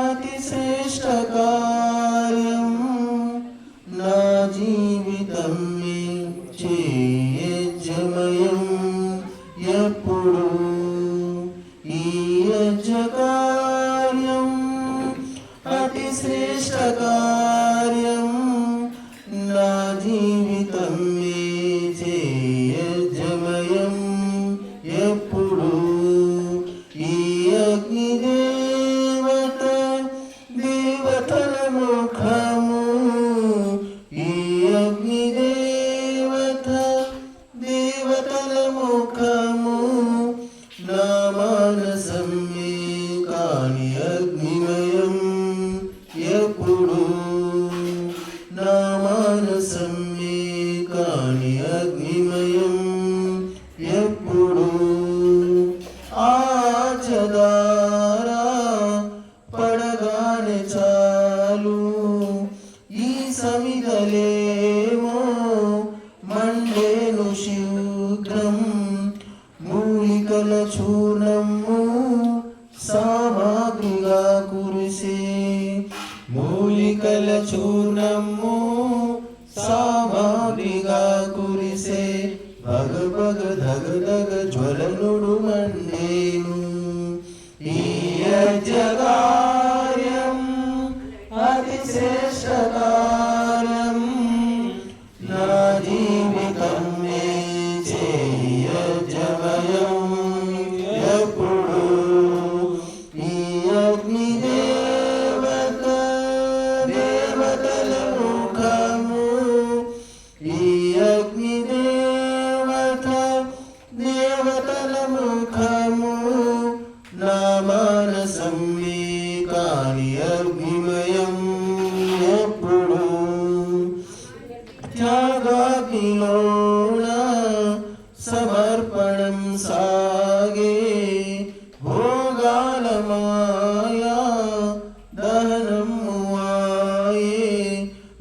అతి सविदलेवो मण्डेलु शीघ्रं मूलिकलचूर्णं सामागृगा कुरुषे मूलिकलचूर्णं सामागृगा कुरुषे भग भग धग धग ज्वल ज्वलनुडु मण्डेलु ईयज्जगार्यम् अतिश्रेष्ठ నా మానసం కాని అగ్నిమయం ఎప్పుడు త్యాగాగ్నిలోన సమర్పణం సాగే భోగాల మాయా దహనము ఆయే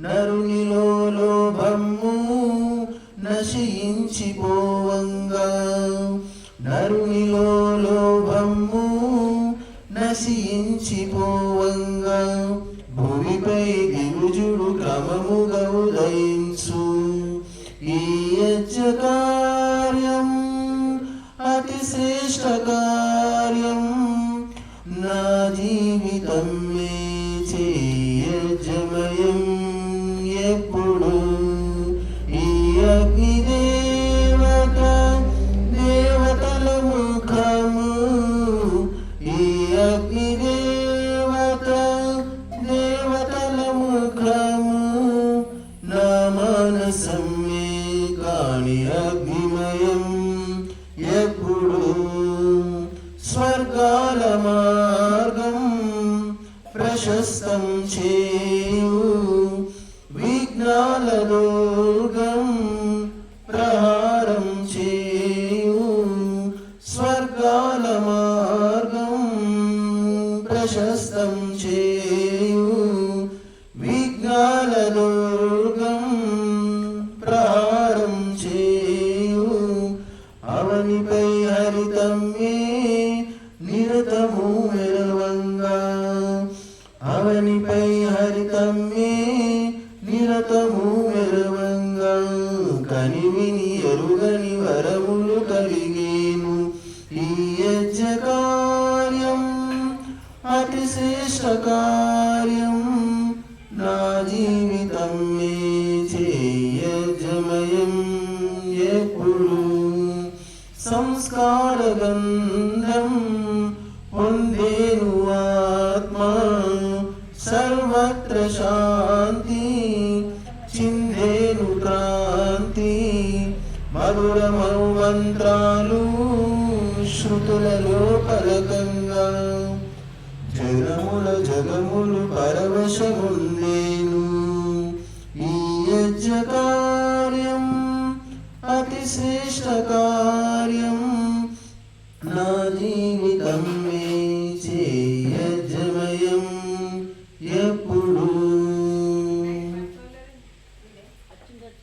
నరునిలో లోభము నశించిపోవంగా నరునిలో లోభము నశించిపోవంగా. భూమిపై గిరుజుడు క్రమముగా ఉదయించు. ఈ యజ్ఞకార్యం అతి శ్రేష్ట కార్యం. నా జీవితం స్వర్గాల మార్గం ప్రశస్తం చేయు విఘ్నాల దుర్గం ప్రహారం చేయు స్వర్గాల మార్గం ప్రశస్తం చేయు విఘ్నాల దుర్గం ప్రహారం చేయు అవనిపై హరితమ్మే నిరతము మెరవంగా కనివిని ఎరుగని వరములు కలిగేను. ఈ యజ్ఞకార్యం అతి శ్రేష్ట కార్యం నా జీవితం మే చేయజమయం ఎప్పుడు? సంస్కార గంధం పొందేనువా ఆత్మ సర్వత్ర శాంతి చిందేను క్రాంతి మధురమౌ మంత్రాలు శృతులలో పలకంగా జగముల జగములు పరవశముందేను.